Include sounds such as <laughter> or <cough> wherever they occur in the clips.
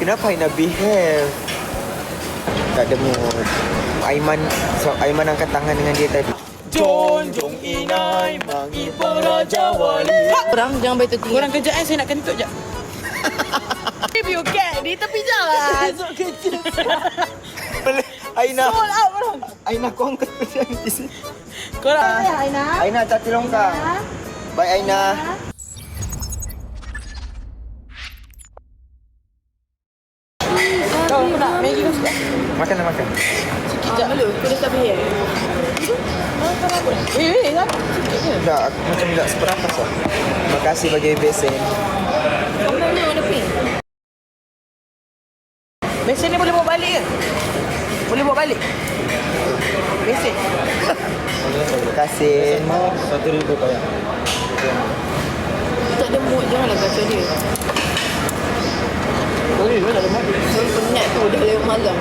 Kenapa Aina behave? Tak ada mood. Aiman so, Aiman angkat tangan dengan dia tadi. Jonjong inai mangi peraja wali. Korang jangan baik tu Korang kejap eh, saya nak kentut je. <laughs> If you get di tepi jalan. <laughs> Aina, All out korang. Aina kau angkat tangan di sini. Korang. Aina. Aina tak tolong kau. Bye Aina. Kau aku nak Maggi kau suka? Makanlah makan. Sikit je. Malu, kau dah tak behave. Eh, eh, tak? Sikit je. Tak, aku macam tak seperapas lah. Terima kasih bagi besen. Kau mana warna pink? Besen ni boleh bawa balik ke? Boleh bawa balik? Besen? Terima kasih. Satu ribu. Dia tak ada mood, janganlah kacau dia. Boleh tak ada? Selalu penat tu, dah lewat malam.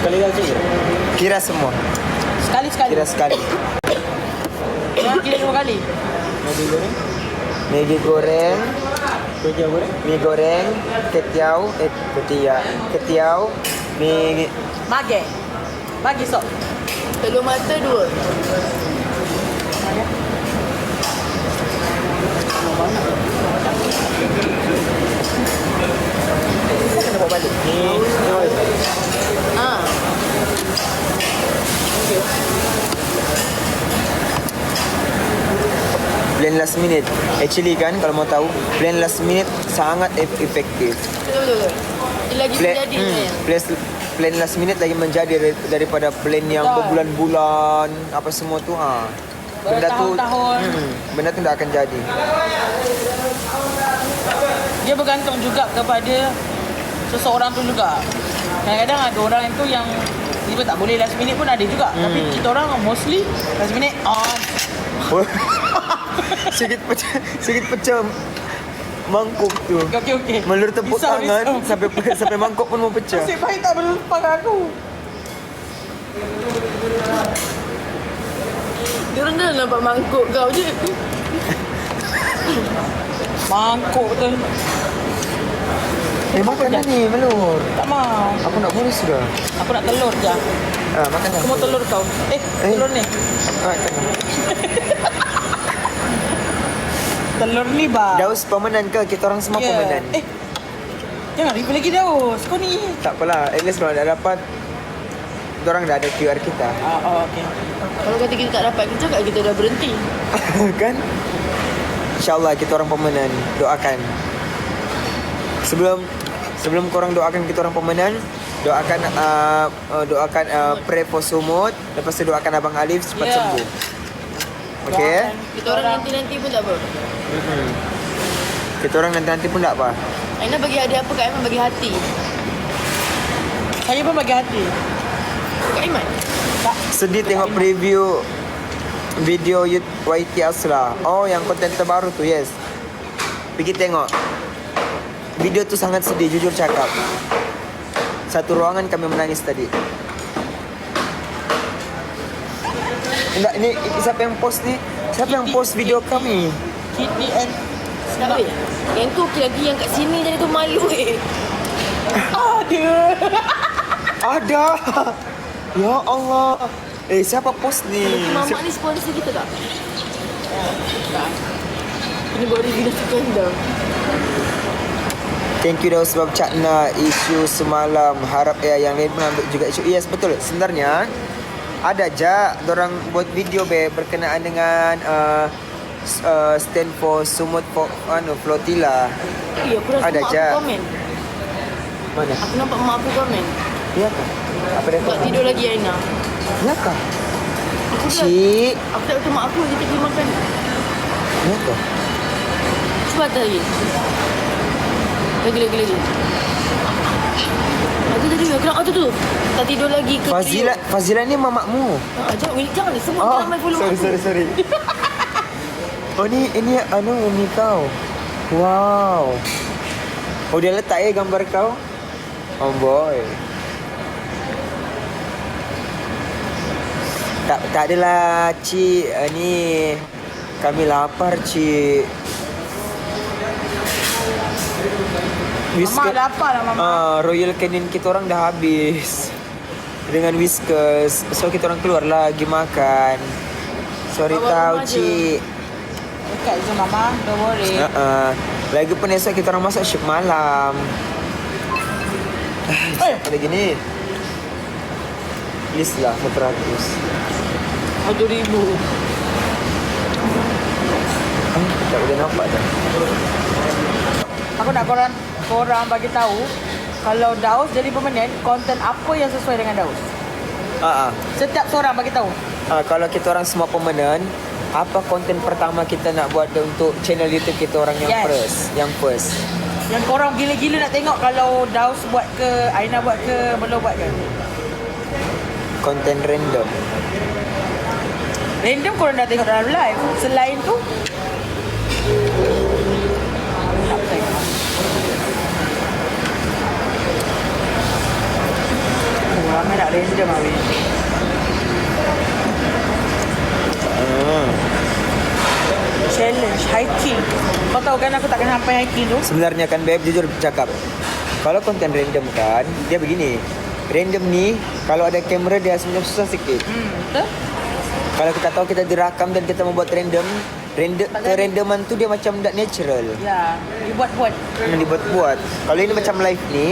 Sekali lagi je. Kira semua. Sekali-sekali. Kira sekali. Jangan kira dua kali. Nabi goreng. Maggi goreng, Kuih tiaw goreng. mi goreng, ketiau, eh ketia, ketiau, mi Mage. Bagi sok. Telur mata dua. Balik. Ni, Ah, blend last minute. Actually kan kalau mau tahu, blend last minute sangat efektif. betul betul. lagi Blend, menjadi hmm, hmm. blend, blend last minute lagi menjadi dari- daripada blend yang Betul. berbulan-bulan apa semua tu ha. Benda tu hmm, benda tu tak akan jadi. Dia bergantung juga kepada seseorang tu juga. Kadang-kadang ada orang itu yang tiba tak boleh last minute pun ada juga. Hmm. Tapi kita orang mostly last minute on. <laughs> sikit pecah, sikit pecah mangkuk tu. Okey okey okey. Melur tepuk Risau, tangan risau. sampai sampai mangkuk pun mau pecah. Nasib baik tak berlempang aku. Dia orang dah nampak mangkuk kau je. Mangkuk tu. Eh makan dah ni melur. Tak mau. Aku nak boris sudah. Aku nak telur je. Ah makan dah. Aku mau telur kau. Eh, Eh. telur ni. Makan <laughs> dah. Telur ni bah. Daus pemenang ke? Kita orang semua Ya. pemenang. Eh. Jangan review lagi Daus. Kau ni. Tak apalah. At least kalau dah dapat Diorang dah ada QR kita Ah, oh, okey. Kalau kata kita tak dapat kerja kat kita dah berhenti. <laughs> Kan InsyaAllah kita orang pemenang Doakan Sebelum Sebelum korang doakan kita orang pemenang Doakan uh, uh, Doakan uh, Pray for Sumut Lepas tu doakan Abang Alif Cepat Ya. sembuh Okay Doakan Kita orang nanti-nanti pun tak apa. Kita orang nanti-nanti pun tak apa Aina bagi hadiah apa kat Aiman bagi hati. Saya pun bagi hati. Kat Aiman. Tak. Sedih tengok preview Video YT Asla Oh yang konten terbaru tu yes Pergi tengok Video tu sangat sedih jujur cakap Satu ruangan kami menangis tadi Enggak, ini, ini siapa yang post ni? Siapa yang post video kami? Kitty and Tak weh. Yang tu lagi yang kat sini jadi tu malu eh. <laughs> Ada. Ada Ya Allah Eh siapa post ni? Mamak ni sponsor kita tak? Tak. Ini review dah sukan dah. Thank you dah sebab cakna isu semalam Harap ya yang lain pun ambil juga isu Yes betul Sebenarnya Ada je Diorang buat video be Berkenaan dengan uh, uh, Stand for Sumut for, anu, Flotilla Eh, aku rasa Ada je. aku komen. Mana? Aku nampak mak aku komen. Ya kah? Apa dia Tak tidur lagi Aina. Ya kah? Aku dah, aku tak tahu mak aku kita pergi makan. Ya kah? Cuba tak lagi. Lagi, lagi. Aku tadi aku nak, oh tu tu. Tak tidur lagi ke Fazilat Fazilat ni mamakmu Ah, jangan, Willy, jangan ni. Semua Oh, oh, ramai follow sorry, aku. sorry, sorry. <laughs> oh, ni, ini, anu, ini kau. Wow. Oh, dia letak ya gambar kau? Oh, boy. Tak, tak adalah, Cik. Uh, ni, kami lapar, Cik. Mama lapar lah mama. Ah, Royal Canin kita orang dah habis dengan Whiskas. So kita orang keluar lagi makan. Sorry Bawa je. cik. Dekat je mama, don't worry. Uh -uh. Lagi pun esok kita orang masak shift malam. Eh, <sighs> Ada gini. List lah 400. satu ribu. Ah, tak boleh nampak dah. Aku nak korang korang bagi tahu kalau Daus jadi permanent, konten apa yang sesuai dengan Daus? Ah, ah. Setiap seorang bagi tahu. Ah, kalau kita orang semua permanent, apa konten pertama kita nak buat untuk channel YouTube kita orang yang Yes. first, yang first. Yang korang gila-gila nak tengok kalau Daus buat ke, Aina buat ke, Melo buat ke. Konten random. Random korang dah tengok dalam live. Selain tu, Ramai random Awi. Ah. Challenge hiking. Kau tahu kan aku takkan sampai hiking tu? Sebenarnya kan Beb jujur cakap Kalau konten random kan Dia begini Random ni Kalau ada kamera dia sebenarnya susah sikit Hmm, betul? Kalau kita tahu kita direkam dan kita membuat random Random Tak. Kerandoman tu dia macam tak natural Ya, dibuat-buat. Yang dibuat-buat Kalau ini macam live ni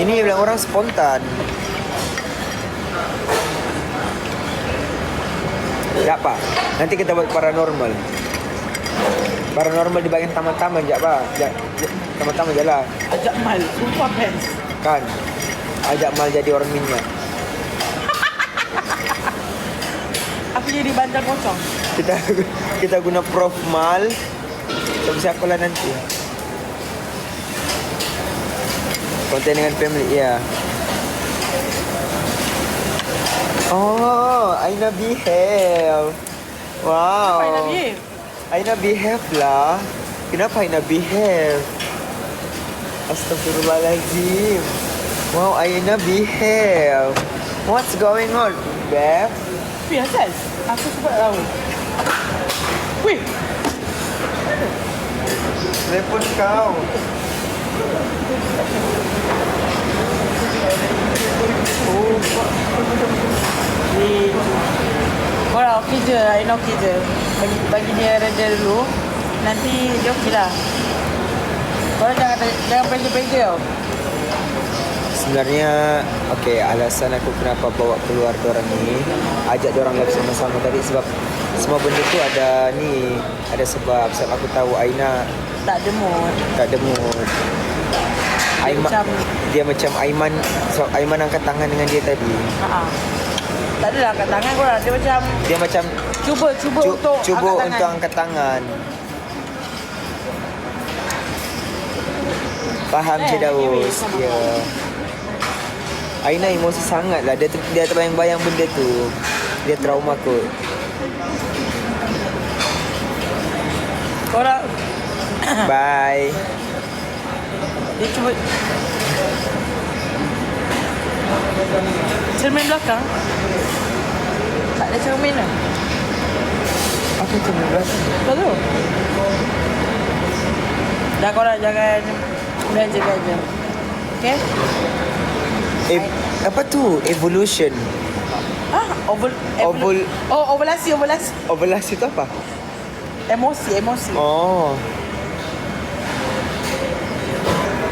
Ini orang spontan Tak apa Nanti kita buat paranormal. Paranormal di bagian taman-taman je ja- Taman-taman je lah. Ajak mal, sumpah best. Kan? Ajak mal jadi orang minyak. Aku jadi bandar pocong. Kita kita guna prof mal. Tapi siapa lah nanti? Konten dengan family Ya Oh Aina behave Wow. Apa yang nak behave? Aina behave lah Kenapa Aina behave Astagfirullahaladzim Wow Aina behave What's going on Beb Wih, asal? Aku sebab tahu. Wih, Telepon kau wih. Korang okey je, Aina okey je. Bagi, bagi dia reda dulu. Nanti dia okey lah. Korang jangan, jangan pressure-pressure tau. Sebenarnya Okay alasan aku kenapa bawa keluar orang ni Ajak orang live sama-sama tadi Sebab Semua benda tu ada ni Ada sebab Sebab aku tahu Aina Tak mood. Tak mood Aiman, macam- Dia macam Aiman so, Aiman angkat tangan dengan dia tadi. Ha Tak adalah kat tangan korang. Dia macam Dia macam cuba, cuba cu- untuk Cuba angkat untuk tangan. angkat tangan. Faham Eh, je anyway, Daus. Ya Aina emosi sangat lah Dia, ter- dia terbayang-bayang benda tu. Dia trauma kot. Korang Bye cuba Cermin belakang. Tak ada cermin lah. Apa tu belakang? Tak tahu Dah korang jangan Belanja-belanja Okay Eh, apa tu? Evolution. Ah, Ovul- Oh, ovulasi, ovulasi. Ovulasi tu apa? Emosi, emosi. Oh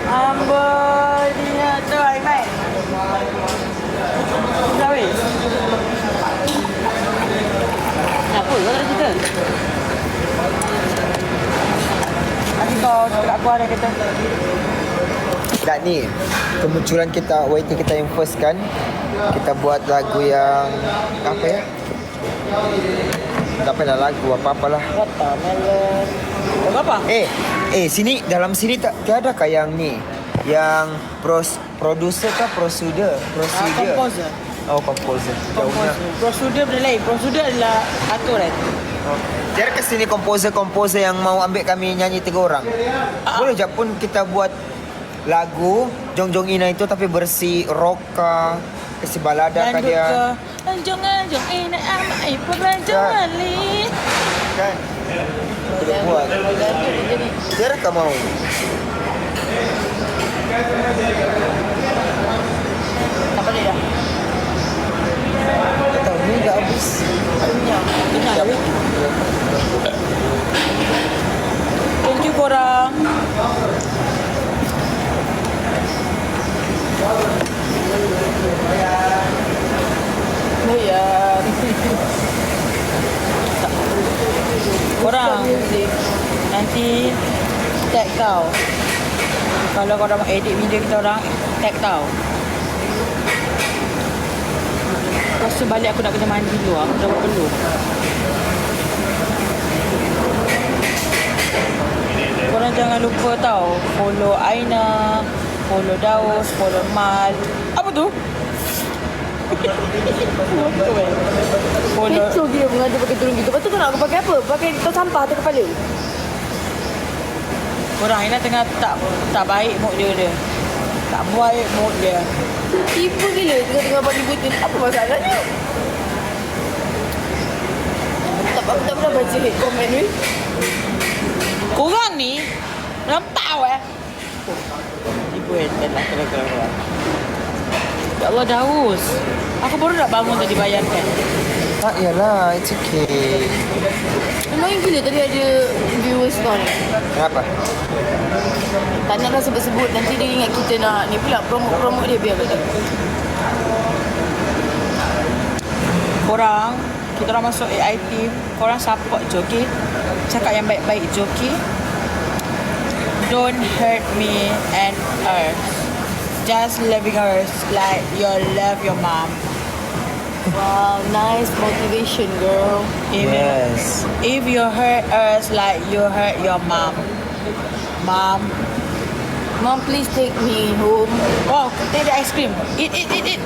Amboi, dia tu Dah weh Apa, kau tak cerita? Nanti kau cakap aku ada kata Tak ni Kemunculan kita YT kita yang first kan Kita buat lagu yang Apa ya? Tak apalah lagu apa-apalah Watermelon Kau apa? Eh Eh sini Dalam sini tak Tiada kah yang ni? Yang pros, Producer kah Prosuder Ah, Prosuder composer. Oh composer. Jauhnya. Prosedur benda lain. Prosedur adalah aturan oh. Tiada ke sini komposer-komposer yang mau ambil kami nyanyi tiga orang? Boleh je pun kita buat lagu Jong Jong Ina itu tapi bersih rock kah Kasih balada kah dia? ke? Anjong anjong ini amai penganjong Ya boleh buat. Siapa tak mau? Thank you korang. Oh yeah mau Nanti tag tau. Kalau korang mau edit video kita orang, tag tau. Lepas tu balik aku nak kena mandi dulu Aku dah buat Korang jangan lupa tau Follow Aina Follow Daus Follow Mal Apa tu? <laughs> follow Kecoh gila mengajar pakai tudung gitu. Lepas tu kau nak aku pakai apa? Pakai tong sampah atas kepala. Korang Aina tengah tak tak baik mood dia dia Tak baik mood dia Tipu gila tengah-tengah body button. Apa masalahnya? Tak aku tak pernah baca hate comment ni. Korang ni Rempau eh Ibu handle lah kalau-kalau Ya Allah Daus Aku baru nak bangun tadi bayarkan Tak yalah, it's okay. Annoying gila tadi ada viewers kau ni. Kenapa? Tak naklah sebut-sebut. Nanti dia ingat kita nak ni pula promote-promote dia biar betul. Korang Kita orang masuk AI team Korang support je okay Cakap yang baik-baik je okay Don't hurt me and us Just loving us like you love your mom Wow, nice motivation girl. If, Yes. if you hurt us like you hurt your mom Mom Mom, please take me home. Wow, take the ice cream. Eat, eat, eat, eat.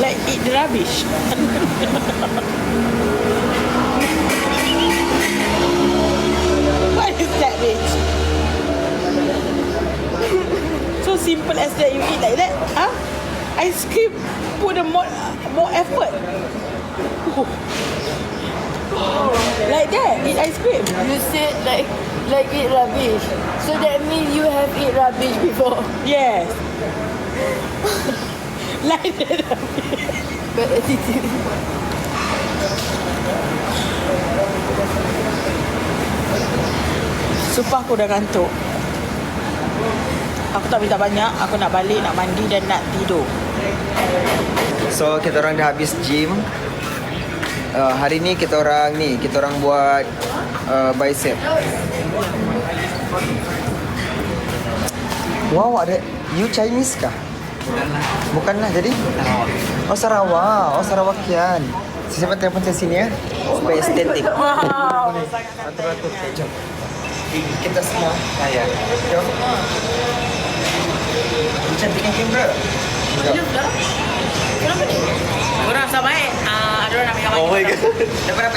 Like eat the rubbish. <laughs> simple as that, you eat like that? Huh? Ice cream put a more, more effort. like that, eat ice cream. You said like like eat rubbish. So that means you have eat rubbish before. Yes. <laughs> like that. Attitude. Sumpah aku dah ngantuk. Aku tak minta banyak, aku nak balik, nak mandi dan nak tidur. So kita orang dah habis gym. Uh, hari ni kita orang ni, kita orang buat uh, bicep. Wow, ada you Chinese kah? Bukanlah jadi? Oh Sarawak, oh Sarawakian. Siapa telefon saya sini ya? Supaya estetik. Wow. Atur-atur, okay, jom. Kita semua. Saya. Jom. Cantikkan kamera. Kenapa ni? Orang sama eh, uh, ada orang nak pegang Oh my god. Dapat apa?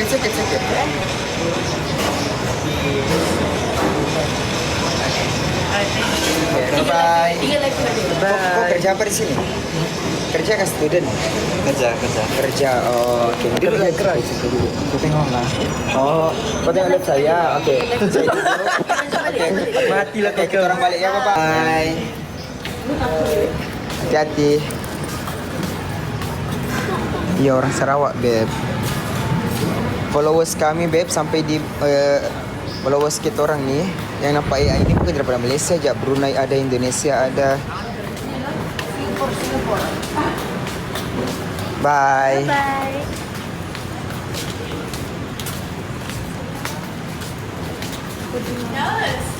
Okay, bye-bye. Tinggal lagi ada. Kau, kau kerja apa di sini? Kerja ke student? Kerja, kerja. Kerja. Oh, okay. Duduk lagi. keras. Kau tengok lah. Oh, kau tengok lihat saya. Okay. Okay. Matilah Okay, kita orang balik ya. Bye-bye. Hati-hati. Ya orang Sarawak, babe. Followers kami, babe, sampai di uh, followers kita orang ni yang nampak AI ni bukan daripada Malaysia je. Brunei ada, Indonesia ada. Bye. Bye.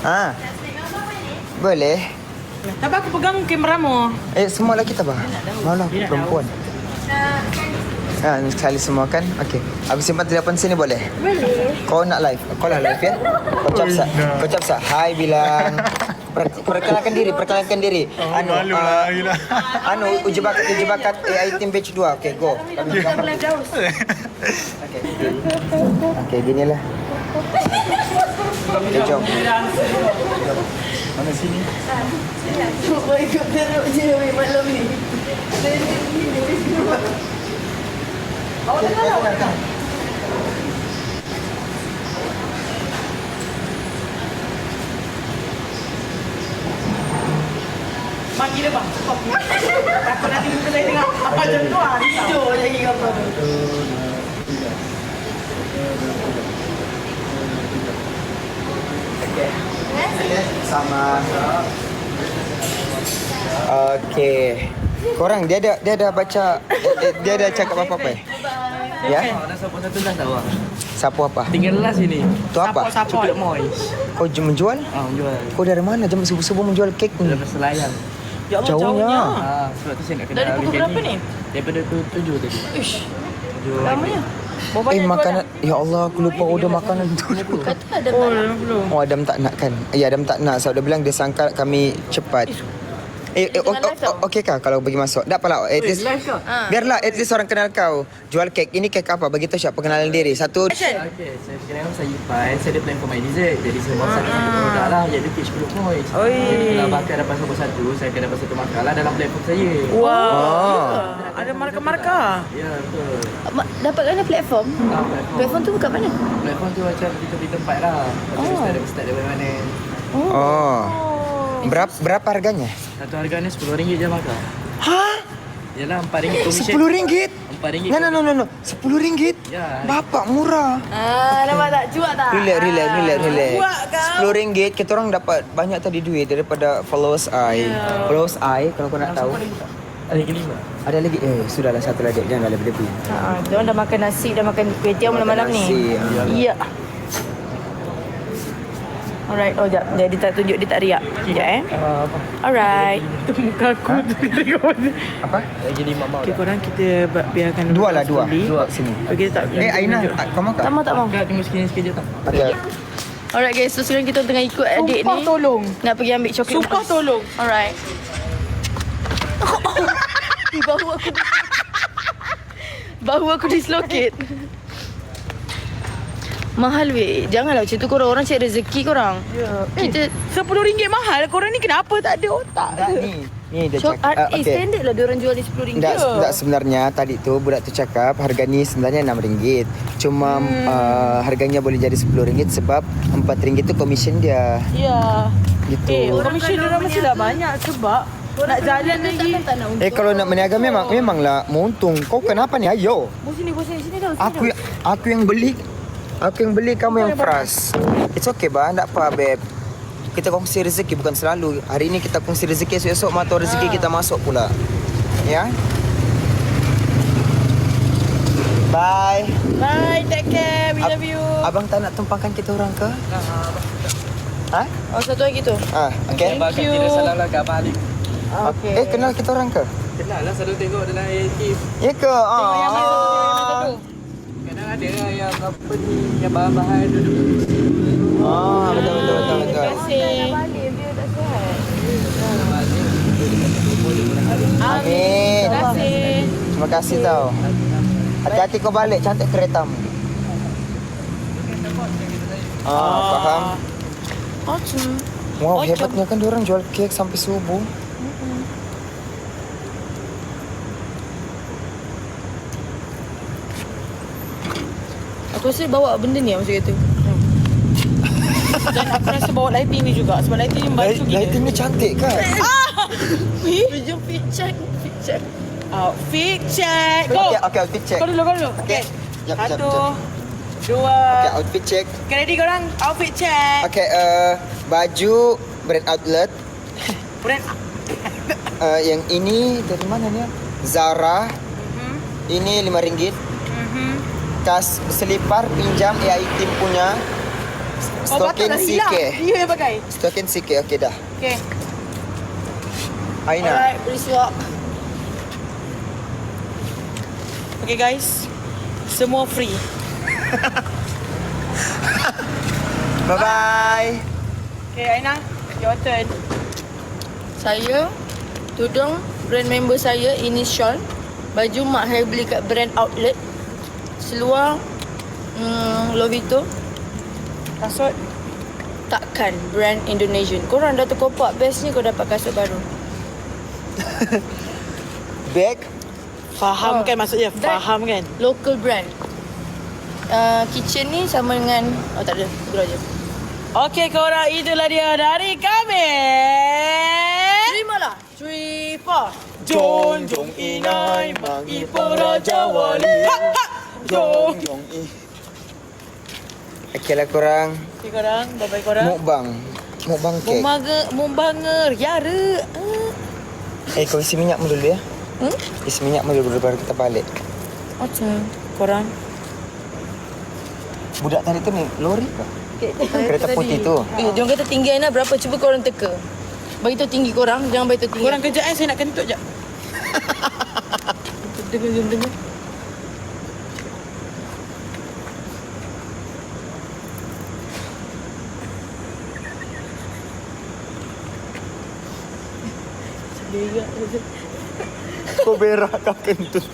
Ha. Boleh. Tapi aku pegang kameramu. Eh, semua lagi tak bah? Malah aku perempuan. Ha, ni sekali semua kan? Okey. Aku simpan telefon sini boleh? Boleh. Kau nak live? Kau lah live ya? Kau cap sah. Kau cap sah. Hai bilang. Per- Perkenalkan diri, perkenalkan diri. Anu, malu ah, lah, gila. anu uji bakat uji bakat AI Team Batch 2. Okey, go. Kami gambar. Okey. Okey, ginilah. Okey, <laughs> jom. Mana sini? Oh my god, teruk je weh malam ni. Mak gila bang. Stop. Takut nanti muka saya tengok macam tu ah. Tidur lagi gambar tu. Sama. Okey. Korang dia ada dia ada baca eh, dia ada cakap apa-apa eh? Ya? Ada siapa satu dah tahu ah. Sapu apa? Tinggal lah sini. Tu apa? Sapot, Coklat moist. Kau j- menjual? Ah, menjual. Kau dari mana jam subuh-subuh menjual kek ni? Dalam selayang. Ya Allah, Jauhnya. jauhnya. Ah, sebab tu saya nak kena Dari pukul berapa ni? Daripada tu tujuh tadi. Ish, lamanya. Eh makanan Ya Allah aku lupa order makanan tu. Kata ada Oh, oh. 50. Oh Adam tak nak kan? Ya Adam tak nak. Sebab dia bilang dia sangka kami cepat Eh, eh Tengah o- o- okey kah kalau bagi masuk? Tak apalah at least Live kau? Ah. Biarlah at least orang kenal kau Jual kek Ini kek apa? Bagi tahu siapa pengenalan diri Satu Action. Okay, saya kenal saya Ipan. Saya ada plan for my dessert. Jadi saya masak satu produk lah. Iaitu peach peluk moist. Oi. Jadi kalau bakar dapat satu-satu, saya akan dapat satu markah lah dalam platform saya. Wow. Oh. Ada marka-marka. Ya, betul. Ma- Dapat mana platform? Ah, platform. Platform tu kat mana? Platform tu macam kita beli tempat lah. Oh. start dari start mana. Oh Berapa, berapa harganya? Satu harga ni RM10 je markah. Hah? Yalah, RM4 komisen. Sepuluh ringgit? RM4 No no no no no Sepuluh ringgit? Ya. Bapak murah Ah, nampak tak? Cuak tak? Relax, relax, relax, relax. Kuat kau. Sepuluh ringgit, kita orang dapat banyak tadi duit daripada followers I. Followers I, kalau kau nak tahu. Ada yang kelima. Ada lagi? Eh, sudahlah satu lagi. Jangan lebih-lebih. Ha, dia orang dah makan nasi, dah makan kuih tiaw malam-malam ni. Nasi, ah. Ya. Alright, oh jap. Jadi tak tunjuk dia tak riak. Sekejap eh. Apa? Alright. Muka aku tu tengok. Apa? Lagi lima mau Okay, korang kita ba- biarkan Dua lah, dua. Dua sini. Okay, tak. Eh, Aina, ah, kau makan? Tak mau, tak mau. Kak, tunggu sekejap sekejap tak? Ada. Alright guys, so sekarang kita tengah ikut adik Sumpah ni. tolong. Nak pergi ambil coklat. Sumpah emas. tolong. Alright. <laughs> Di bahu aku Bahu aku dislocate Mahal weh Janganlah macam tu korang Orang cari rezeki korang Ya. Kita RM10 mahal. Korang ni kenapa tak ada otak? Tak, ni. Ni dia Cok, cakap. ah, ah, eh standard lah diorang jual ni RM10 Tak, tak sebenarnya tadi tu budak tu cakap harga ni sebenarnya RM6. Cuma hmm. uh, harganya boleh jadi RM10 sebab RM4 tu commission dia. Ya. Gitu. Eh, Orang komisen dia mesti dah banyak sebab nak jalan lagi. Takkan tak nak Eh kalau nak berniaga memang memanglah mau untung. Kau kenapa ni? Ayo. Bos sini, bos sini, sini dah. Aku aku yang beli aku yang beli kamu yang frust. It's okay ba, tak apa beb. Kita kongsi rezeki bukan selalu. Hari ini kita kongsi rezeki esok-esok mata rezeki kita masuk pula. Ya. Bye. Bye, take care. We Ab- love you. Abang tak nak tumpangkan kita orang ke? Ha? Oh, satu lagi tu. Ah, okay. Abang kan you. tidak salah lah Kak Abang Alif. okay. Eh, kenal kita orang ke? Kenal lah selalu tengok dalam ATV. Ya ke? Ah. yang mana satu, yang mana satu. Ada lah yang apa ni, yang bahan-bahan duduk. Ah, betul betul betul betul. Terima kasih. Balik dia tak sihat. Amin. Terima kasih. Terima kasih tau. Hati-hati kau balik cantik keretamu. Ah, faham. Awesome. Wow, Oh, hebatnya kan diorang jual kek sampai subuh. Aku rasa bawa benda ni lah masa tu. Dan aku rasa bawa lighting ni juga sebab lighting ni membantu Light, kita. lighting ni cantik kan? <laughs> Jom fit check, fit check. Outfit check. Go. Okey, okey, outfit check. Kau dulu, kau dulu. Okey. Okay. Jap, jap, Satu. jap. Dua. Okey, outfit check. Okay, ready korang? Outfit check. Okey, uh, baju brand outlet. <laughs> Brand. Uh, yang ini dari mana ni? Zara. Mhm. Ini RM5. Tas selipar pinjam AI team punya. Patut Stokin hilang. CK. Dia yang pakai. Stokin CK. Okey dah. Okay. Aina. Alright, boleh swap. Okay guys. Semua free. <laughs> Bye bye. Okay, Aina. Your turn. Saya tudung brand member saya ini shawl. Baju mak saya beli kat brand outlet. Seluar hmm, Lovito. Kasut. Takkan brand Indonesian. Korang dah terkopak bestnya kau dapat kasut baru. <laughs> Bag. Faham Oh. kan maksudnya? Faham kan? Local brand. Uh, kitchen ni sama dengan oh tak ada, itu aja. Okay korang, itulah dia dari kami. Terimalah. 3 4. Jom jom inai mangi Raja Wali. Jom. Jong i. Okey lah korang. Okay korang, bye bye korang. Mukbang. Mukbang kek. Mumbanger, mumbanger, yara. Eh kau isi minyak mu dulu ya. Hmm? Isi minyak mu dulu baru kita balik. Macam Korang, Budak tadi tu ni lori ke? Kereta putih tu. Eh, dia orang kata tinggi Aina berapa? Cuba korang teka. Bagi tahu tinggi korang, jangan bagi tahu tinggi. Korang kejap eh, saya nak kentut jap. <laughs> dengar, dengar, juga. Kau berak kau kentut.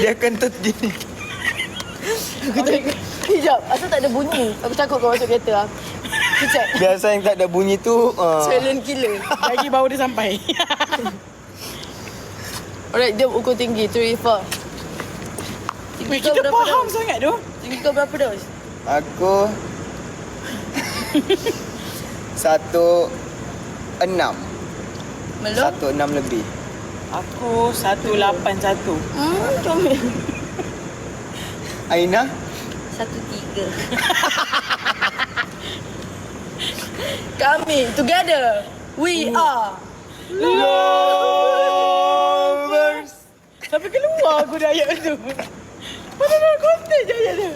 Dia kentut gini. Sekejap, asal tak ada bunyi? Aku takut kau masuk kereta lah. Kejap. Biasa yang tak ada bunyi tu uh, Silent killer. Lagi baru dia sampai. Alright, jom ukur tinggi. 3, 4. Tinggi Weh, kau kita faham dos? sangat tu. Tinggi kau berapa dos? Aku Satu Enam Melon? Satu enam lebih Aku 181. Hmm, comel. Aina Satu tiga. Kami together. We are. Lovers Sampai keluar aku dah ayat tu. Mana dah konten je ayat tu.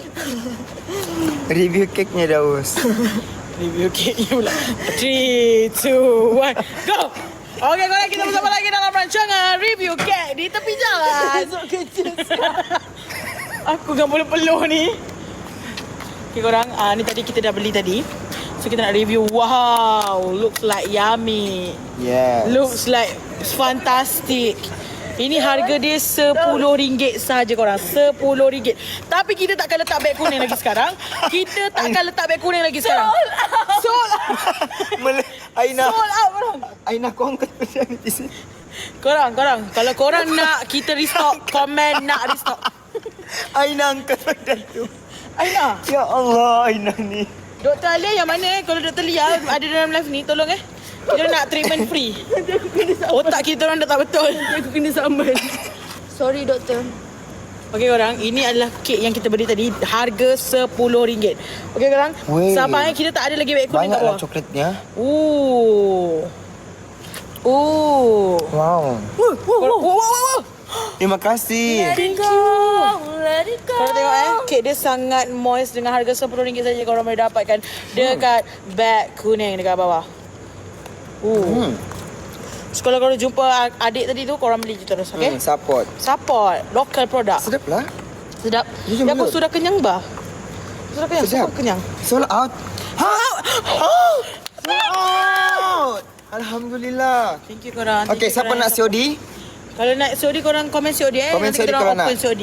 Review keknya Daus <laughs> Review cake ni pula. 3, 2, 1, go! Okey, korang kita bersama lagi dalam rancangan review cake di tepi jalan. <laughs> So kecil Aku kan boleh peluh ni. Okey korang, ah, ni tadi kita dah beli tadi. So kita nak review. Wow, looks like yummy. Yes Looks like fantastic. Ini harga dia RM10 saja korang. RM10. Tapi kita takkan letak beg kuning lagi sekarang. Kita takkan letak beg kuning lagi sekarang. Sold out. <laughs> Mele- Aina Sold out korang. Aina kau angkat di sini Korang, korang. Kalau korang nak kita restock, komen nak restock. Aina angkat pedang tu Aina, Ya Allah Aina ni Dr. Alia yang mana eh? Kalau Dr. Lia ada dalam live ni, tolong eh. Kita nak treatment free. <laughs> Otak kita orang dah tak betul. Aku kena saman. Sorry doktor. Okey korang, ini adalah kek yang kita beli tadi. Harga RM10. Okey korang, sabarnya kita tak ada lagi beg kuning kat Banyaklah bawah. coklatnya Ooh. Ooh. Wow Wow, wow, wow, wow, wow. Terima kasih it go. Let it go. Korang tengok eh, kek dia sangat moist dengan harga RM10 saja korang boleh dapatkan dekat beg kuning dekat bawah. Ooh. hmm. So, kalau korang jumpa adik tadi tu, korang beli je terus, okay? hmm, Support Support local product. Sedap lah Sedap. Jujur Ya, aku sudah kenyang bah. Sudah kenyang, Sedap. sudah kenyang. Sold out Ha? Oh! Sold out Alhamdulillah Thank you korang. Okay, you siapa korang nak COD? Kalau nak COD korang komen COD eh. Komen Nanti COD kita kalau orang open nak. COD.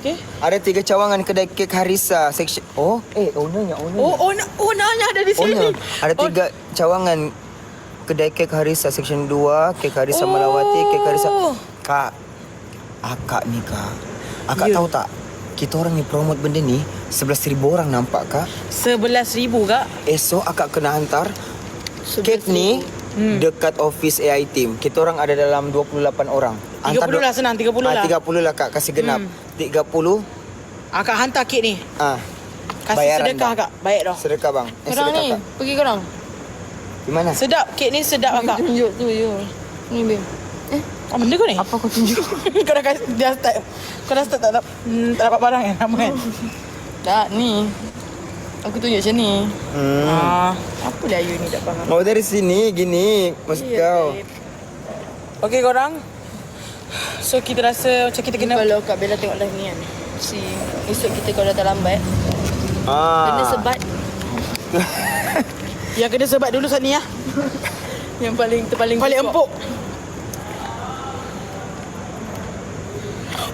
Okay? Ada tiga cawangan kedai kek Harisa section. Oh, eh ownernya ownernya. Oh, oh, oh, ownernya ada di sini. Owner. Ada Oh, tiga cawangan kedai kek Harisa section 2, kek Harisa Oh. Melawati, kek Harisa. Kak, akak ni kak. Akak Ya. tahu tak? Kita orang ni promote benda ni 11,000 orang nampak kak. RM11,000 kak. Esok akak kena hantar kek ni Hmm. dekat office AI team. Kita orang ada dalam 28 orang. 30 lah senang, 30 ah, lah. 30 lah kak kasih genap. Hmm. 30 Akak hantar kek ni. ah Kasih Bayaran, sedekah bang. kak. Baik dah. sedekah bang. Eh, Korang sedekah ni, kak. pergi korang. Di mana? Sedap. Kek ni sedap akak. Tunjuk tu je. Ni Bim. Eh, Apa benda kau ni? apa kau tunjuk? <laughs> kau dah kasi, dah start. Kau dah start tak, tak, hmm, tak dapat barang kan? Nama kan? <laughs> tak, ni. Aku tunjuk macam ni. Hmm. Ah. Apa lah you ni tak faham? Mau dari sini gini maksud Ya, kau. Okey korang. So kita rasa macam kita kena Kalau Kak Bella tengok live ni kan. Si, esok kita kalau datang lambat, Ah. kena sebat <laughs> yang kena sebat dulu saat ni ya. yang paling terpaling Paling empuk.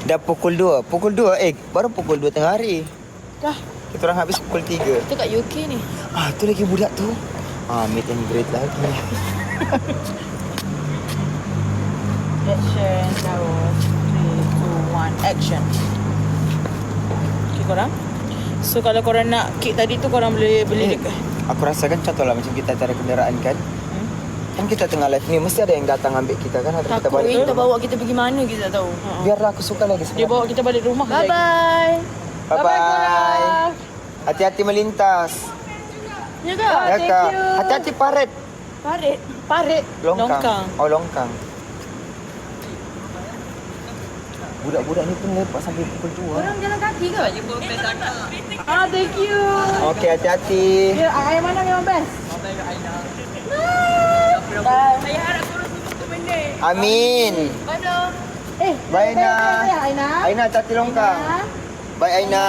Dah pukul 2. Pukul 2 eh baru pukul 2 tengah hari. Dah. Kita orang habis pukul 3. Kita kat UK ni. Ah tu lagi budak tu. Ah meet and greet lagi. Action. Terus. 3, 2, 1. Action. Okay korang. So kalau korang nak kek tadi tu korang boleh beli Eh, dekat. Aku rasakan contohlah macam kita cari kenderaan kan. Kan kita tengah live ni mesti ada yang datang ambil kita kan atau kita balik. kita bawa kita pergi mana kita tak tahu. Biarlah aku suka lagi Dia sebenarnya. bawa kita balik rumah Bye bye. Bye bye. Hati-hati melintas. Ya kak, Ya thank kak. you. Hati-hati paret. Parit. Parit. Longkang. Longkang. Oh longkang. Budak-budak ni pun lepak sampai pukul 2. Orang jalan kaki ke? Ah, thank you. Okey, hati-hati. Ya, air mana memang best? Amin. Mana? Eh, Bye, Aina. Aina. Aina. Hati-hati longkang. Bye, Aina.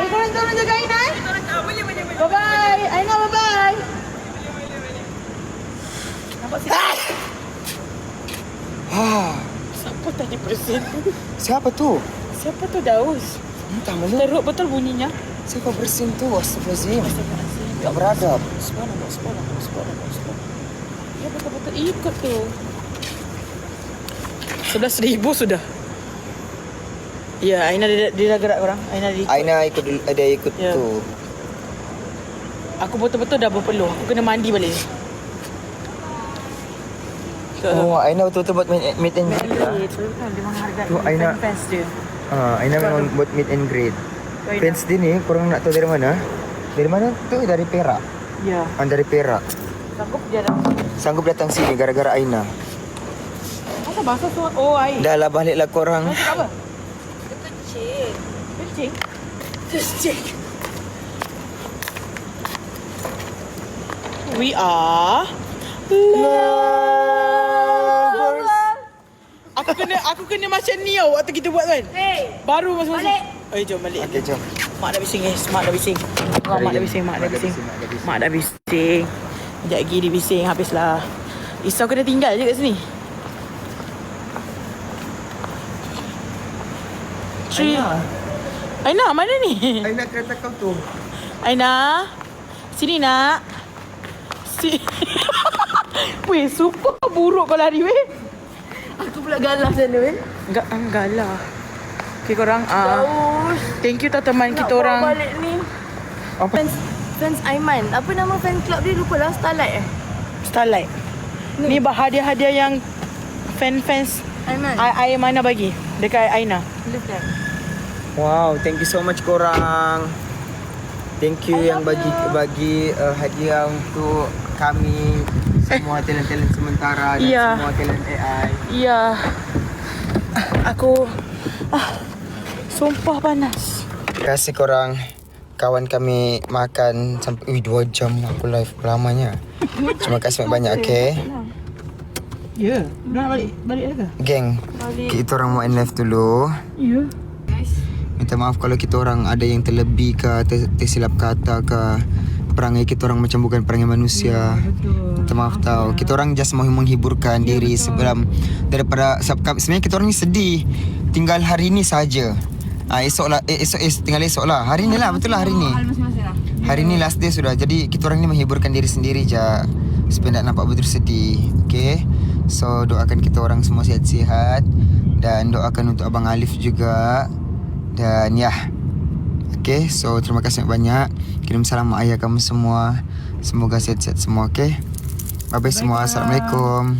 Eh, korang tolong jaga Aina eh. Bye-bye. Aina, bye-bye. Ah, Siapa tadi bersin? siapa tu? Siapa tu Daus? Entah mana. Teruk betul bunyinya. Siapa bersin tu? Astagfirullahaladzim. Tak beradab. Subhanallah, subhanallah, subhanallah, subhanallah. Ya betul-betul ikut tu. Sebelas ribu sudah. Ya, Aina dia, dia dah gerak orang. Aina dia ikut. Aina ikut dulu- ada ikut Ya. tu. Aku betul-betul dah berpeluh. Aku kena mandi balik. Oh, <laughs> Aina betul-betul buat meet, meet and greet lah. Itu kan dia menghargai Tu Aina. fans dia. Ah, Aina memang buat meet and greet. Aina. Fans dia ni, korang nak tahu dari mana? Dari mana? Tu dari Perak. Ya. Ah, dari Perak. Sanggup dia dah. Sanggup datang sini gara-gara Aina. Apa bahasa tu? Oh, air. Dah lah baliklah korang. Apa? Kecil. Kencing. Kecil. We are Lovers. Aku kena aku kena macam ni tau waktu kita buat kan. Hey. Baru masing-masing. Balik. Eh jom balik. Okey, jom. Mak dah bising guys. Mak dah bising. Oh, mak dah bising, mak dah bising. Mak dah bising. Sekejap lagi dia bising habislah. Isau kena tinggal je kat sini. Three. Aina, mana ni? Aina kereta kau tu. Aina. Sini nak. Si. <laughs> Weh, super buruk kau lari weh. Aku pula galah sana kan. Enggak, enggak lah. Okay korang. ah Daus. thank you tau teman Nak kita orang. balik ni. Apa? Fans fans Aiman. Apa nama fan club dia? Lupa lah. Starlight eh? Starlight. Ni bah hadiah-hadiah yang fan-fans Aiman. I mana bagi dekat Aina. That. Wow, thank you so much korang. Thank you I yang bagi you. bagi uh, hadiah untuk kami semua talent-talent sementara dan Ya. semua talent AI. Ya. Aku ah, sumpah panas. Terima kasih korang kawan kami makan sampai ui 2 jam aku live lamanya. Terima kasih banyak okay. Ya, nak balik balik ke? Geng, kita orang mau end live dulu. Ya. Minta maaf kalau kita orang ada yang terlebih ke ter, tersilap kata ke perangai kita orang macam bukan perangai manusia. Betul. Minta maaf tau. Kita orang just mau menghiburkan diri sebelum daripada sebenarnya kita orang ni sedih. Tinggal hari ni saja. Ah esok lah eh, esok eh, tinggal esok lah. Hari ni lah betul lah hari ni. Hari ni last day sudah. Jadi kita orang ni menghiburkan diri sendiri je. Supaya tak nampak betul sedih. Okay. So doakan kita orang semua sihat-sihat dan doakan untuk abang Alif juga. Dan ya. Okay, so terima kasih banyak. Kirim salam mak ayah kamu semua. Semoga sihat-sihat semua, okay? Bye-bye semua. Assalamualaikum.